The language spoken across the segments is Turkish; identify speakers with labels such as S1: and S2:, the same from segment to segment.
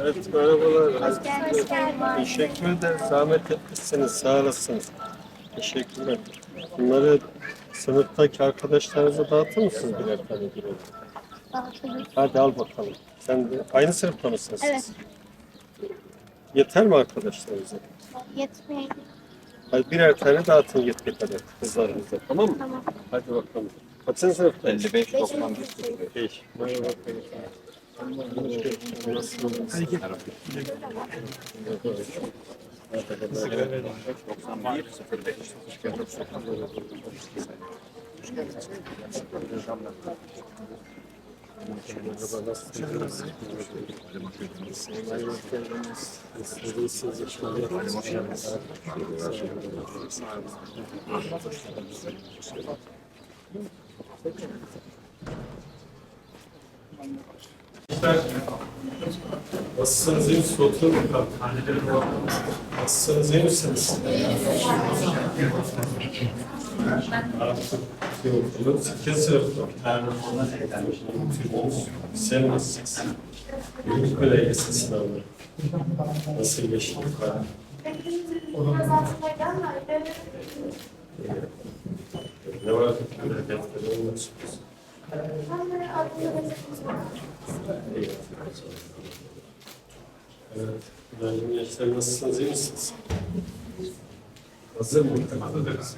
S1: Evet merhabalar.
S2: Hoş geldiniz.
S1: Teşekkür ederiz. Zahmet etmişsiniz. Sağ olasınız. Teşekkürler. Bunları sınıftaki arkadaşlarınıza dağıtır mısınız birer tane birer?
S2: Dağıtılır.
S1: Hadi al bakalım. Sen de aynı sınıfta mısınız siz?
S2: Evet.
S1: Yeter mi arkadaşlarınıza?
S2: Yetmeyin.
S1: Hadi birer tane dağıtın yetki kadar kızlarınıza tamam mı?
S2: Tamam.
S1: Hadi bakalım. Kaçıncı sınıfta?
S3: 55 91
S1: Beş. Merhaba. Nasılsınız?
S3: 91 05
S1: Merhaba, nasılsınız? İyi misiniz? Oturun bakalım. Nasılsınız? İyi misiniz? Yok, sekiz sınıfta. Sen nasılsın? İyi kolay gelsin sınavlar. Nasıl geçti? Ne var? Hedefleri olmak istiyorsun. Evet. Günaydın gençler. Nasılsınız? İyi misiniz? Hazır mı? Hazırız.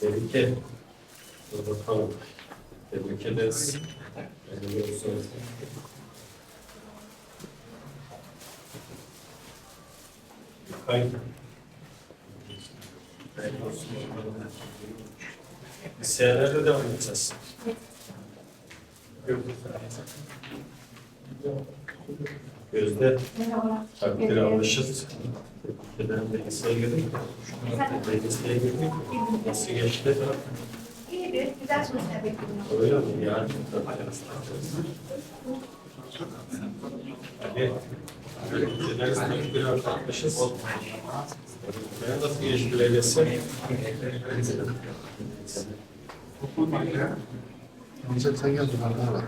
S1: Tehlike. Bakalım. Tebrik ederiz. Kayıt. Liselerde devam edeceğiz. Gözde takdir almışız. Ülkeden bilgisayara girdik. Bilgisayara girdik. Nasıl geçti?
S4: İyidir, güzel sonuçlar bekliyorum.
S1: Öyle mi? Yani. Hadi. Ülkeden takdir almışız. Ben nasıl geçti öyleyse?
S5: Amca sen gel duvarlar var.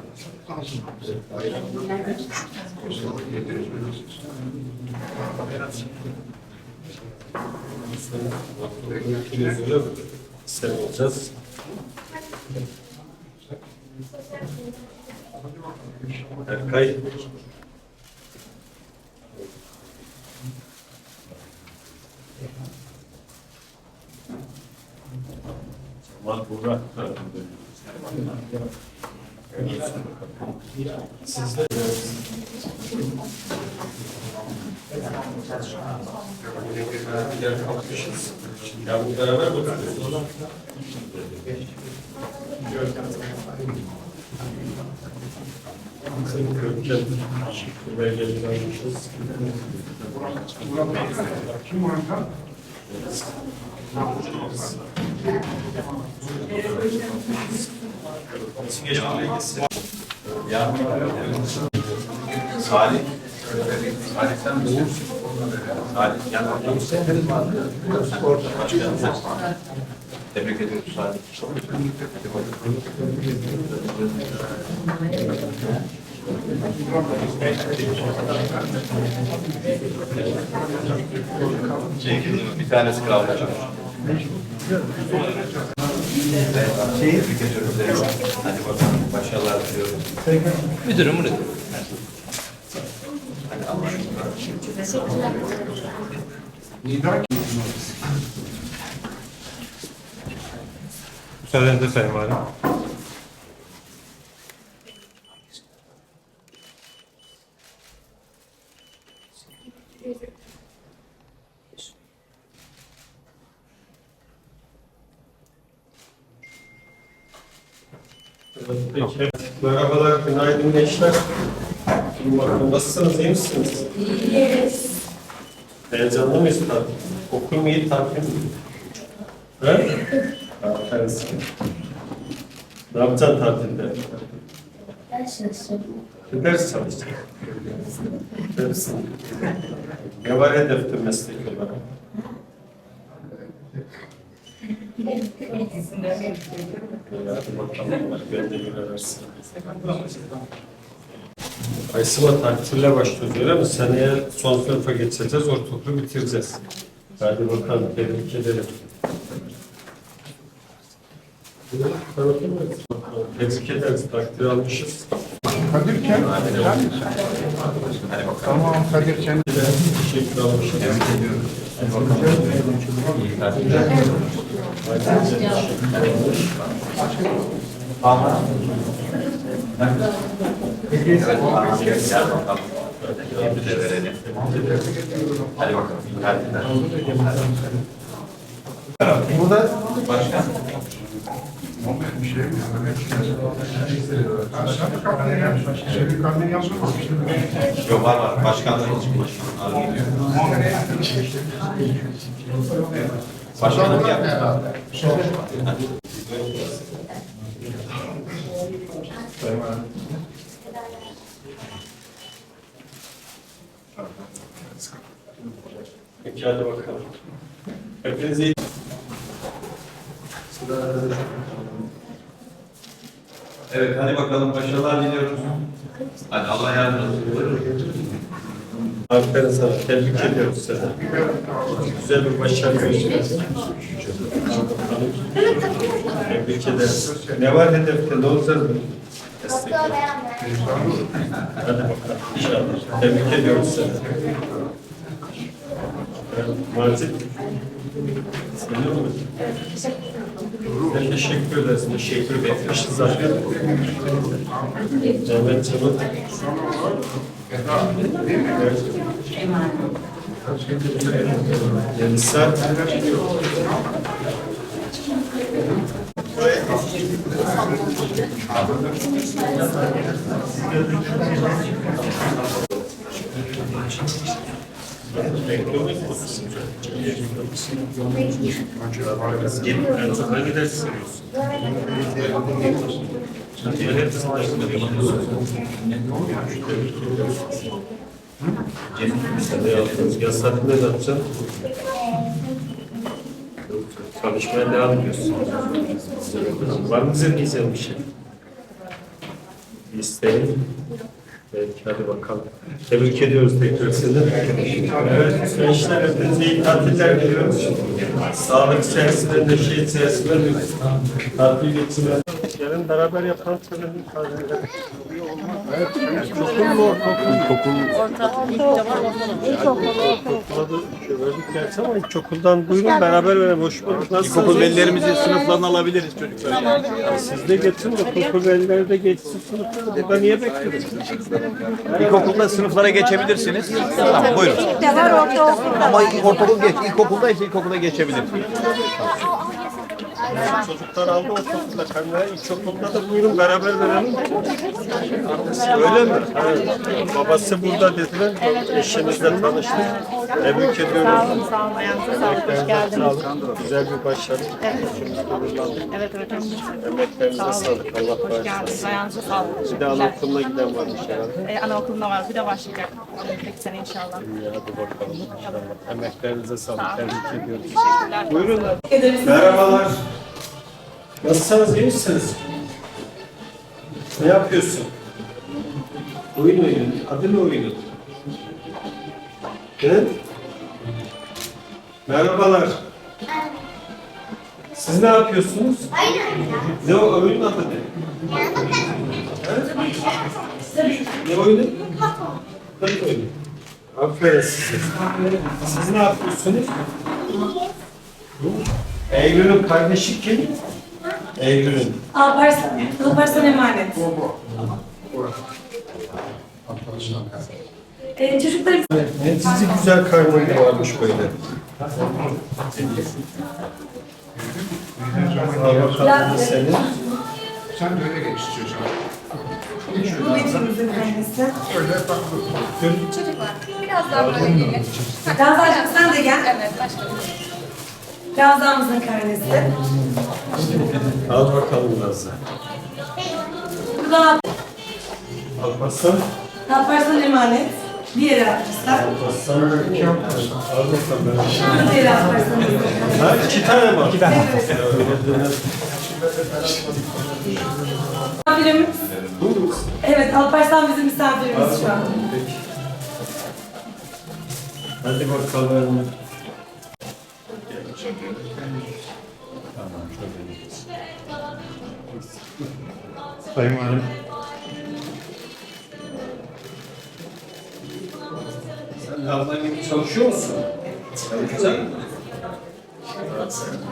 S1: Sen olacağız. Kayıt. Var burada. Sizde ya bu beraber bakıyoruz. Görkem. Oturuyoruz. Kökten belgeleri almışız. Nasıl geçti belgesi?
S3: Salih Salih sen de Salih yani Tebrik ediyoruz Salih. Bir tanesi kaldı. Tebrik ediyoruz. Hadi bakalım başarılar diliyorum. Müdürüm müdürüm.
S1: Müsaadenizle Sayın Valim. Peki. Merhabalar, günaydın gençler. Bakalım, nasılsınız, iyi misiniz? İyiyiz. Heyecanlı mıyız tatil? Okul mu iyi, tatil mi? He? Aferin. Ne yapacaksın tatilde?
S2: Ders çalışıyorum.
S1: Ders çalışacaksın. Dersin. Ne var hedefte meslek olarak? Versin. Aysima takdirle başlıyoruz öyle mi? Seneye son sınıfa geçeceğiz, ortaokulu bitireceğiz. Hadi bakalım, tebrik ederim. Tebrik ederiz, takdir almışız.
S5: Kadir Ken. Tamam Kadir Ken.
S1: Teşekkür almışız.
S3: Bir de verelim. Hadi bakalım. Hadi.
S5: Burada
S3: Başkan.
S5: Bir şey mi? Ha, sen de karneni yazmış. Senin karneni yazılmamış değil mi?
S3: Yok var var. Başkanlar çıkmış. Başkanlık yap.
S1: Peki hadi bakalım. Hepinize iyi.
S3: Evet hadi bakalım başarılar diliyoruz. Hadi Allah yardım olsun.
S1: Aferin sana. Tebrik ediyoruz seni. Güzel bir başarı gösterdin. Tebrik ederiz. Ne var hedefte? Ne olacağız? Destek.
S2: Doktor.
S1: Hadi bakalım. İnşallah. Tebrik ediyoruz seni. Marzik. Senin mi? Ben teşekkür ederiz. Teşekkür etmişiz zaten. Canım. Melisa. Gelin, en çok hangi ders seviyorsun? De yaptınız. Yaz tatilinde ne yapacaksın? Çalışmaya devam ediyorsun. Var mı senin bir şey? Bir Belki hadi bakalım. Tebrik ediyoruz tekrar seni. Evet, gençler hepinize iyi tatiller diliyoruz. Sağlık içerisinde, neşe içerisinde bir tatil geçirmeler. Gelin beraber senin tatilleri. Evet, okul mu ortaokul? Okula da verdik gerçi ama ilkokuldan buyurun beraber verelim. Hoş bulduk. Nasılsınız?
S6: İlkokul velilerimizi sınıflarına alabiliriz çocuklar.
S1: Siz de getirin okul velileri de geçsin sınıfları. Burada niye bekliyoruz?
S6: İlkokulda sınıflara geçebilirsiniz. Tamam buyurun. Ama ortaokul geç, ilkokulda ise ilkokula geçebilirsiniz.
S1: Çocuklar aldı ortaokulda kendine ilkokulda da buyurun beraber verelim. Öyle mi? Evet. Babası burada dediler. Eşinizle tanıştık. Tebrik ediyorum.
S7: Sağ olun, ayağınıza sağlık. Hoş geldiniz.
S1: Güzel bir başarı.
S7: Evet hocam.
S1: Emeklerinize sağlık. Allah
S7: Hoş geldiniz. Ayağınıza sağlık.
S1: Bir de anaokuluna giden varmış herhalde.
S7: Ee, anaokulunda var. Bir de başlayacak. Önümüzdeki sene inşallah.
S1: İyi hadi bakalım. İnşallah. Emeklerinize sağlık.
S7: Sağ olun.
S1: Tebrik ediyoruz.
S7: Teşekkürler.
S1: Buyurun. Merhabalar. Nasılsınız? iyi misiniz? Ne yapıyorsun? Oyun oyunu. Adı ne oyunu? Ne? Merhabalar. Siz ne yapıyorsunuz? Ne o oyunun adı ne? He? Ne oyunu? Kırk oyunu. Aferin size. Siz ne yapıyorsunuz? Eylül'ün kardeşi kim? Eylül'ün.
S8: Alparslan, Alparslan emanet. Ee, çocuklarım
S1: Ne sizi güzel karnında varmış böyle. Al bakalım senin.
S5: Sen de öyle geç istiyorsan.
S8: bu betimizin annesi.
S5: Öyle bak.
S8: Çocuklar, biraz daha böyle gelin. Sen de gel. Evet, başlayalım. Ravzamızın karnesi.
S1: Al bakalım biraz da.
S8: Da
S1: Alparslan.
S8: Alparslan emanet. Diğer Alparslan.
S1: Sana iki yapmışsın. Al bakalım ben.
S8: Diğer Alparslan.
S1: Ha, iki tane var. İki tane.
S8: Misafirimiz. Evet, Alparslan bizim misafirimiz şu an.
S1: Hadi bakalım. Sayın Valim. Sen Nazan gibi çalışıyor musun?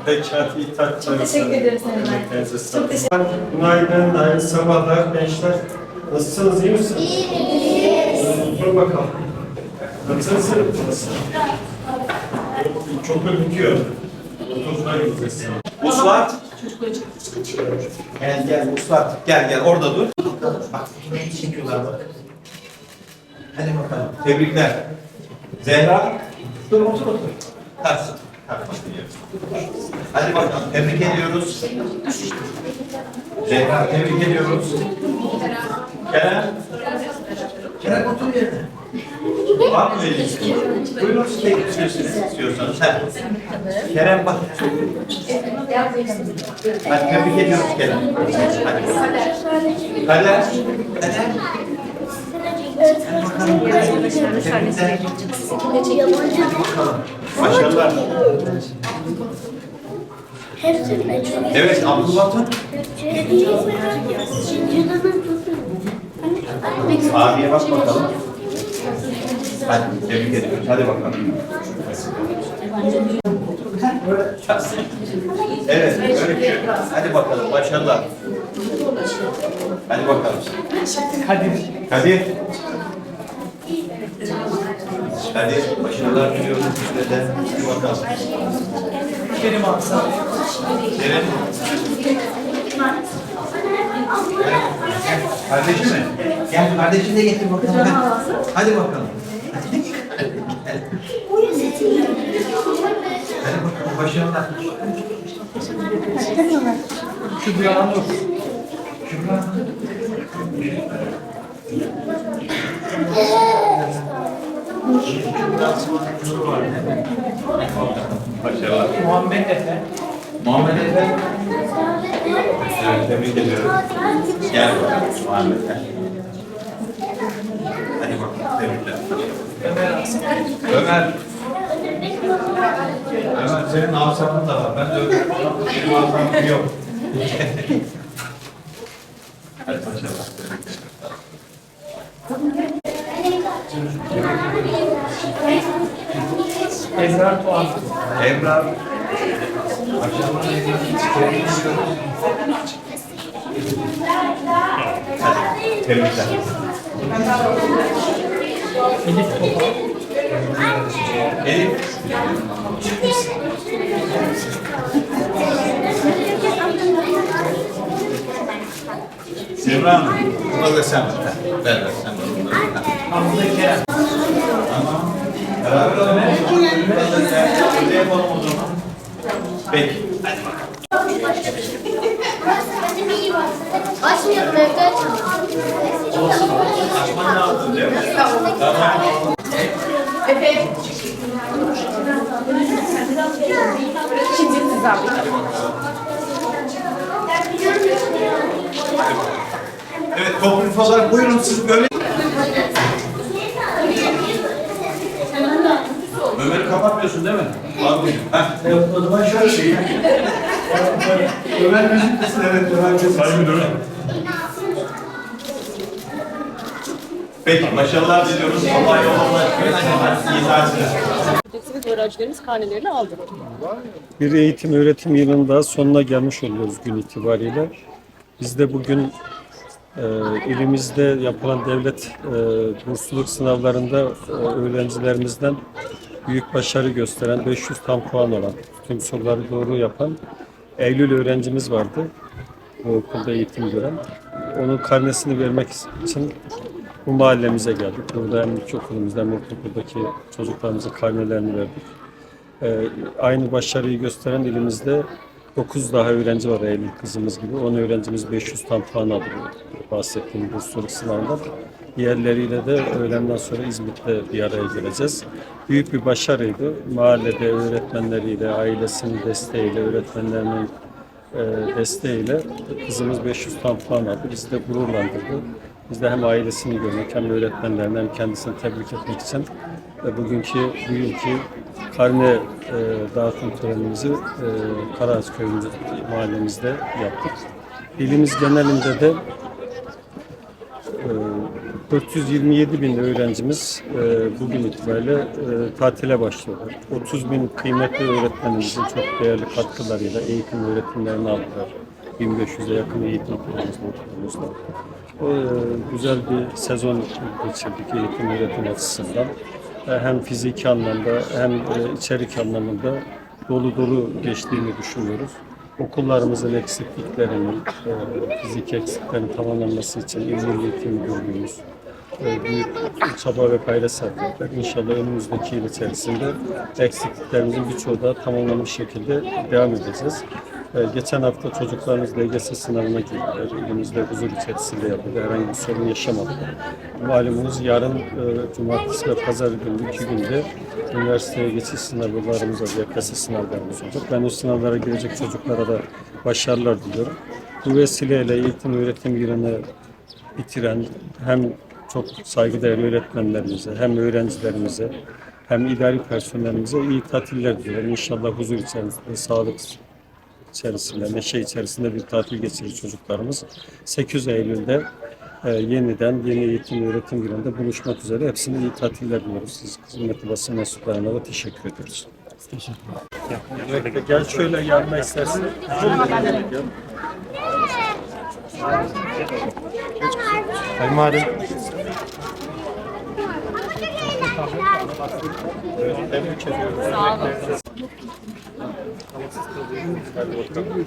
S1: Hadi iyi tatlılar.
S8: Çok teşekkür ederim Sayın Valim.
S1: Günaydın, hayırlı sabahlar gençler. Nasılsınız, iyi misiniz? İyiyiz. Dur bakalım. Nasılsınız? Çok ürküyor. Otuzlar gideceğiz.
S6: Uslat. Gel gel Uslat. Gel gel orada dur. Bak ne çekiyorlar bak. Hadi bakalım. Tebrikler. Zehra. Dur otur otur. Başlıyoruz. Hadi bakalım. Tebrik ediyoruz. Zehra tebrik ediyoruz. Kerem. Kerem otur yerine. Var mı öyle şey? Buyurun siz de geçirsiniz istiyorsanız. Hadi. Kerem bak. Hadi tebrik ediyoruz Kerem. Hadi. Kader. Kader. Tebrikler. Başarılar. Evet Abdülbatın. Abiye bak bakalım. Hadi tebrik ediyoruz. Hadi bakalım. Evet, öyle bir şey. Hadi bakalım, başarılar. Hadi bakalım. Kadir. Kadir. Kadir, başarılar diliyoruz size de. Hadi bakalım. Kerim Aksa. Kerim. Kardeşim mi? Gel kardeşini de getir bakalım. Hadi, hadi bakalım. Hadi. Hadi bakalım başarılar. Kübra Nur. Kübra. Başarılar. Muhammed Efe. Muhammed Efe. Evet, tebrik ediyorum. Gel bakalım Muhammed Efe. Tebrikler. Ömer. Ömer senin asabın da var. Ben de öyle. Benim asabım yok. Hadi başarılar.
S9: Ezra Tuğan.
S6: Emrah. Akşamlar Hadi, tebrikler.
S9: Elif.
S6: Elif. Semra Hanım, bunları da sen ver. Ver, ver, sen de bunları ver.
S9: Hamza Kerem.
S6: Tamam. Beraber olalım. Öyle yapalım o zaman. Peki.
S2: Açmayalım evde açalım.
S6: Açman lazım değil mi? Tamam.
S7: Şimdi siz abi.
S6: Evet, topluluk olarak buyurun siz böyle. Ömer'i kapatmıyorsun değil mi? Abi, heh.
S1: O zaman şöyle şey. Ömer müzik misin? Evet, Ömer müzik. Sayın Müdürüm.
S6: Peki, başarılar diliyoruz. Allah yolunda. İyi tatiller.
S7: Öğrencilerimiz karnelerini aldı.
S1: Bir eğitim öğretim yılının daha sonuna gelmiş oluyoruz gün itibariyle. Biz de bugün e, ilimizde yapılan devlet e, bursluluk sınavlarında e, öğrencilerimizden büyük başarı gösteren 500 tam puan olan, tüm soruları doğru yapan Eylül öğrencimiz vardı. Bu okulda eğitim gören. Onun karnesini vermek için bu mahallemize geldik. Burada hem ilkokulumuzda hem ortaokuldaki çocuklarımızın karnelerini verdik. Ee, aynı başarıyı gösteren ilimizde 9 daha öğrenci var Eylül kızımız gibi. 10 öğrencimiz 500 tam puan aldı bu bahsettiğim bursluluk sınavında. Diğerleriyle de öğlenden sonra İzmit'te bir araya geleceğiz. Büyük bir başarıydı. Mahallede öğretmenleriyle, ailesinin desteğiyle, öğretmenlerinin e, desteğiyle kızımız 500 tam puan aldı. Bizi de gururlandırdı. Biz de hem ailesini görmek hem öğretmenlerini hem kendisini tebrik etmek için e, bugünkü bu yılki karne e, dağıtım törenimizi e, Karaağaç köyümüz mahallemizde yaptık. İlimiz genelinde de e, 427 bin öğrencimiz e, bugün itibariyle e, tatile başlıyorlar. 30 bin kıymetli öğretmenimizin çok değerli katkılarıyla eğitim öğretimlerini aldılar. 1500'e yakın eğitim kurumumuz bu okulumuzda. O, e, güzel bir sezon geçirdik eğitim öğretim açısından. Hem fiziki anlamda hem içerik anlamında dolu dolu geçtiğini düşünüyoruz. Okullarımızın eksikliklerinin, e, fizik eksiklerinin tamamlanması için Milli Eğitim Müdürlüğümüz e, büyük çaba ve gayret sarf. İnşallah önümüzdeki yıl içerisinde eksikliklerimizin birçoğu da tamamlanmış şekilde devam edeceğiz. E, Geçen hafta çocuklarımız LGS sınavına girdiler. Elimizde huzur içerisinde yapıldı. Herhangi bir sorun yaşamadık. Malumunuz yarın e, cumartesi ve pazar günü iki günde üniversiteye geçiş sınavlarımız olacak, YKS sınavlarımız olacak. Ben o sınavlara girecek çocuklara da başarılar diliyorum. Bu vesileyle eğitim öğretim yılını bitiren hem çok saygıdeğer öğretmenlerimize hem öğrencilerimize hem idari personelimize iyi tatiller diliyorum. İnşallah huzur içerisinde, sağlık içerisinde, neşe içerisinde bir tatil geçirir çocuklarımız. 8 Eylül'de e, yeniden yeni eğitim öğretim yılında buluşmak üzere hepsine iyi tatiller diliyoruz. Siz kıymetli basın mensuplarına da teşekkür ediyoruz. Teşekkürler. Gel şöyle yanına istersen. Gel. Kayınvalidem. Tebrik ediyorum. Sağ olun. Hadi bakalım.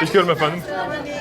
S10: Çekiyorum efendim.
S2: İnşallah